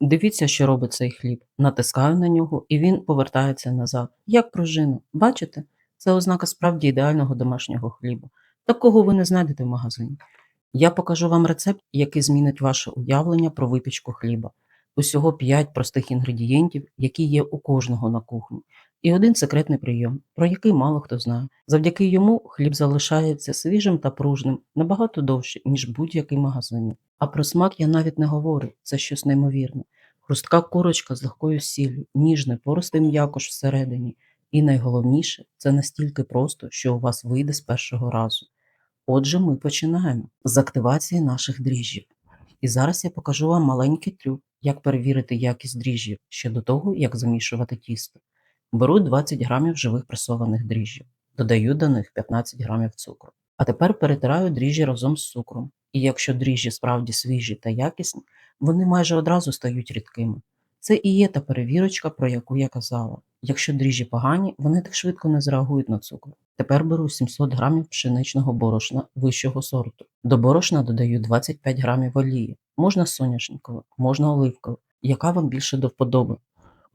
Дивіться, що робить цей хліб. Натискаю на нього, і він повертається назад, як пружина. Бачите? Це ознака справді ідеального домашнього хліба. Такого ви не знайдете в магазині. Я покажу вам рецепт, який змінить ваше уявлення про випічку хліба. Усього 5 простих інгредієнтів, які є у кожного на кухні, і один секретний прийом, про який мало хто знає. Завдяки йому хліб залишається свіжим та пружним набагато довше, ніж будь-який магазин. А про смак я навіть не говорю, це щось неймовірне. Хрустка корочка з легкою сіллю, ніжне, пористий м'якош всередині. І найголовніше, це настільки просто, що у вас вийде з першого разу. Отже, ми починаємо з активації наших дріжджів. І зараз я покажу вам маленький трюк, як перевірити якість дріжджів ще до того, як замішувати тісто. Беру 20 грамів живих пресованих дріжджів, додаю до них 15 грамів цукру. А тепер перетираю дріжджі разом з цукром. І якщо дріжджі справді свіжі та якісні, вони майже одразу стають рідкими. Це і є та перевірочка, про яку я казала. Якщо дріжджі погані, вони так швидко не зреагують на цукор. Тепер беру 700 грамів пшеничного борошна вищого сорту. До борошна додаю 25 грамів олії. Можна соняшникову, можна оливкову, яка вам більше до вподоби.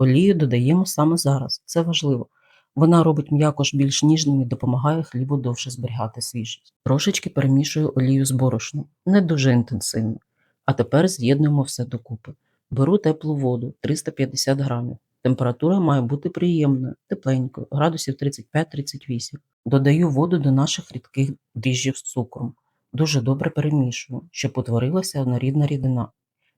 Олію додаємо саме зараз, це важливо. Вона робить м'якош більш ніжним і допомагає хлібу довше зберігати свіжість. Трошечки перемішую олію з борошном, не дуже інтенсивно. А тепер з'єднуємо все докупи. Беру теплу воду 350 грамів. Температура має бути приємною, тепленькою, градусів 35-38. Додаю воду до наших рідких дріжджів з цукром. Дуже добре перемішую, щоб утворилася однорідна рідина.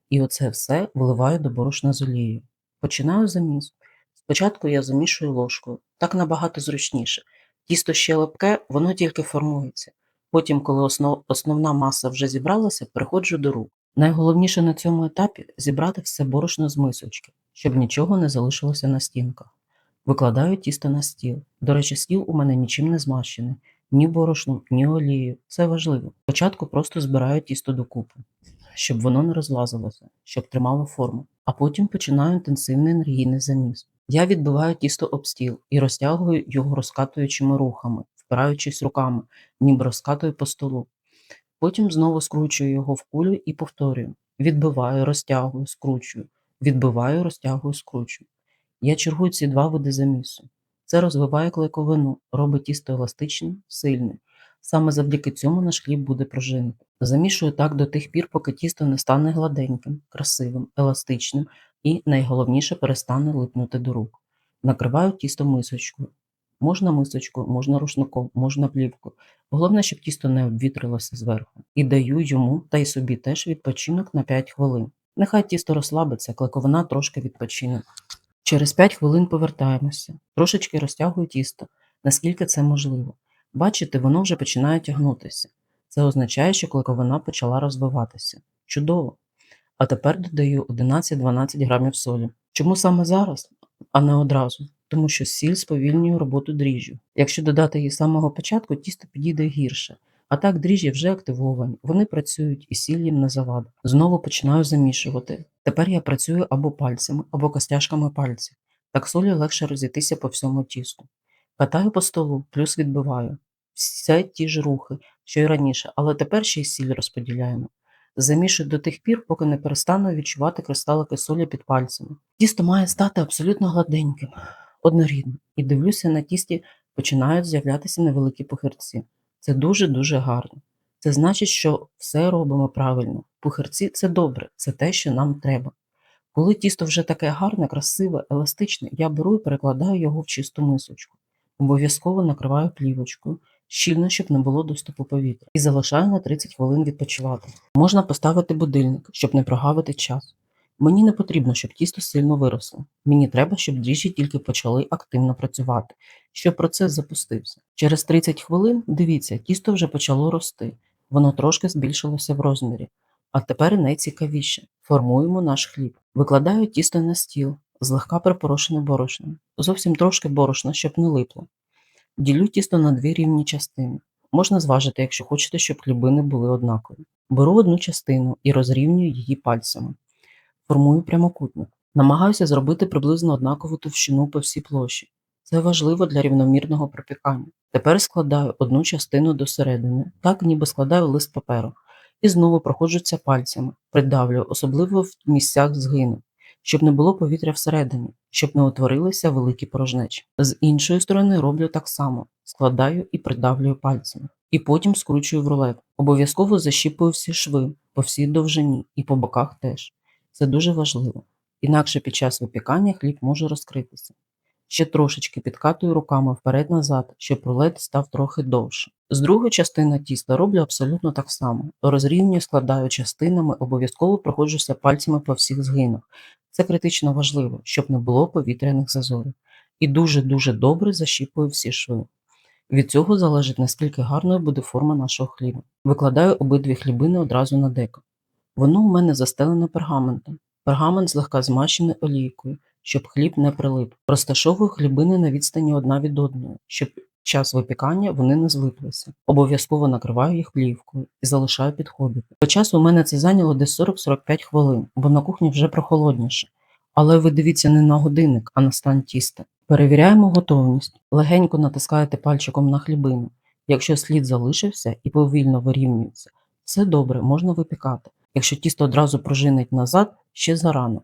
І оце все вливаю до борошна з олією. Починаю заміс. Спочатку я замішую ложкою, так набагато зручніше. Тісто ще липке, воно тільки формується. Потім, коли основ, основна маса вже зібралася, переходжу до рук. Найголовніше на цьому етапі зібрати все борошно з мисочки, щоб нічого не залишилося на стінках. Викладаю тісто на стіл. До речі, стіл у мене нічим не змащений, ні борошном, ні олією. Це важливо. Спочатку просто збираю тісто докупи, щоб воно не розлазилося, щоб тримало форму. А потім починаю інтенсивний енергійний заміс. Я відбиваю тісто об стіл і розтягую його розкатуючими рухами, впираючись руками, ніби розкатую по столу. Потім знову скручую його в кулю і повторюю. Відбиваю, розтягую, скручую, відбиваю, розтягую, скручую. Я чергую ці два види замісу. Це розвиває клейковину, робить тісто еластичним, сильним. Саме завдяки цьому наш хліб буде пружинити. Замішую так до тих пір, поки тісто не стане гладеньким, красивим, еластичним і, найголовніше, перестане липнути до рук. Накриваю тісто мисочкою. Можна мисочку, можна рушником, можна плівкою. Головне, щоб тісто не обвітрилося зверху. І даю йому та й собі теж відпочинок на 5 хвилин. Нехай тісто розслабиться, клейковина трошки відпочине. Через 5 хвилин повертаємося. Трошечки розтягую тісто, наскільки це можливо. Бачите, воно вже починає тягнутися. Це означає, що клейковина почала розвиватися. Чудово! А тепер додаю 11-12 грамів солі. Чому саме зараз, а не одразу? Тому що сіль сповільнює роботу дріжджу. Якщо додати її з самого початку, тісто підійде гірше. А так дріжджі вже активовані, вони працюють і сіль їм не завада. Знову починаю замішувати. Тепер я працюю або пальцями, або костяшками пальців. Так солі легше розійтися по всьому тісту. Катаю по столу, плюс відбиваю. Все ті ж рухи, що й раніше, але тепер ще й сіль розподіляємо. Замішую до тих пір, поки не перестану відчувати кристалики солі під пальцями. Тісто має стати абсолютно гладеньким, однорідним. І дивлюся, на тісті починають з'являтися невеликі похирці. Це дуже-дуже гарно. Це значить, що все робимо правильно. Пухирці це добре, це те, що нам треба. Коли тісто вже таке гарне, красиве, еластичне, я беру і перекладаю його в чисту мисочку. Обов'язково накриваю плівочкою, щільно, щоб не було доступу повітря, і залишаю на 30 хвилин відпочивати. Можна поставити будильник, щоб не прогавити час. Мені не потрібно, щоб тісто сильно виросло. Мені треба, щоб дріжджі тільки почали активно працювати, щоб процес запустився. Через 30 хвилин, дивіться, тісто вже почало рости, воно трошки збільшилося в розмірі. А тепер найцікавіше формуємо наш хліб. Викладаю тісто на стіл, злегка припорошене борошном. Зовсім трошки борошна, щоб не липло. Ділю тісто на дві рівні частини. Можна зважити, якщо хочете, щоб хлібини були однакові. Беру одну частину і розрівнюю її пальцями. Формую прямокутник. Намагаюся зробити приблизно однакову товщину по всій площі. Це важливо для рівномірного пропікання. Тепер складаю одну частину до середини, так ніби складаю лист паперу, і знову проходжуся пальцями, придавлюю, особливо в місцях згину. щоб не було повітря всередині, щоб не утворилися великі порожнечі. З іншої сторони роблю так само: складаю і придавлюю пальцями. І потім скручую в рулет. Обов'язково защіпую всі шви по всій довжині і по боках теж. Це дуже важливо. Інакше під час випікання хліб може розкритися. Ще трошечки підкатую руками вперед-назад, щоб рулет став трохи довше. З другої частини тіста роблю абсолютно так само. Розрівнюю, складаю частинами, обов'язково проходжуся пальцями по всіх згинах. Це критично важливо, щоб не було повітряних зазорів. І дуже-дуже добре защіпую всі шви. Від цього залежить, наскільки гарною буде форма нашого хліба. Викладаю обидві хлібини одразу на деко. Воно у мене застелене пергаментом. Пергамент злегка змащений олійкою, щоб хліб не прилип. Розташовую хлібини на відстані одна від одної, щоб час випікання вони не злиплися. Обов'язково накриваю їх плівкою і залишаю підходити. По часу у мене це зайняло десь 40-45 хвилин, бо на кухні вже прохолодніше. Але ви дивіться не на годинник, а на стан тіста. Перевіряємо готовність. Легенько натискаєте пальчиком на хлібину. Якщо слід залишився і повільно вирівнюється, все добре, можна випікати. Якщо тісто одразу пружинить назад, ще зарано.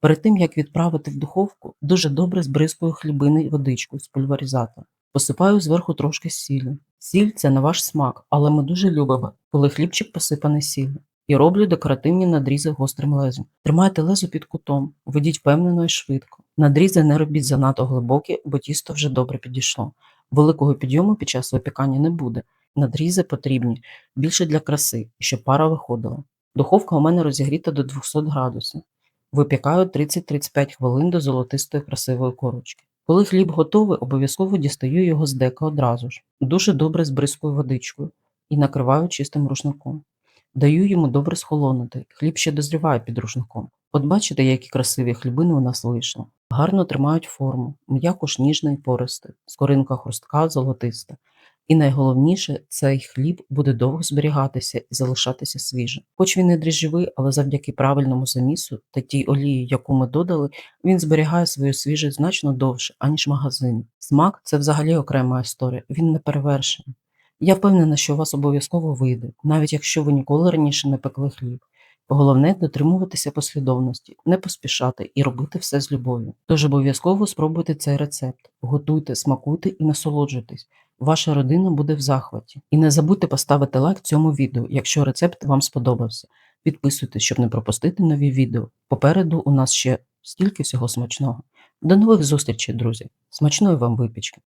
Перед тим, як відправити в духовку, дуже добре збризкую хлібини водичкою з пульверизатора. Посипаю зверху трошки сілі. Сіль це на ваш смак, але ми дуже любимо, коли хлібчик посипаний сіллю. І роблю декоративні надрізи гострим лезом. Тримайте лезо під кутом, ведіть впевнено і швидко. Надрізи не робіть занадто глибокі, бо тісто вже добре підійшло. Великого підйому під час випікання не буде. Надрізи потрібні більше для краси, щоб пара виходила. Духовка у мене розігріта до 200 градусів. Випікаю 30-35 хвилин до золотистої красивої корочки. Коли хліб готовий, обов'язково дістаю його з дека одразу ж. Дуже добре збризкую водичкою і накриваю чистим рушником. Даю йому добре схолонути. Хліб ще дозріває під рушником. От бачите, які красиві хлібини у нас вийшли. Гарно тримають форму, м'яко ж ніжна і пористий, скоринка хрустка, золотиста. І найголовніше, цей хліб буде довго зберігатися і залишатися свіжим. Хоч він не дріжджовий, але завдяки правильному замісу та тій олії, яку ми додали, він зберігає свою свіжість значно довше, аніж магазин. Смак це взагалі окрема історія, він не перевершений. Я впевнена, що у вас обов'язково вийде, навіть якщо ви ніколи раніше не пекли хліб. Головне дотримуватися послідовності, не поспішати і робити все з любов'ю. Тож обов'язково спробуйте цей рецепт, готуйте, смакуйте і насолоджуйтесь. Ваша родина буде в захваті. І не забудьте поставити лайк цьому відео, якщо рецепт вам сподобався. Підписуйтесь, щоб не пропустити нові відео. Попереду у нас ще стільки всього смачного. До нових зустрічей, друзі! Смачної вам випічки!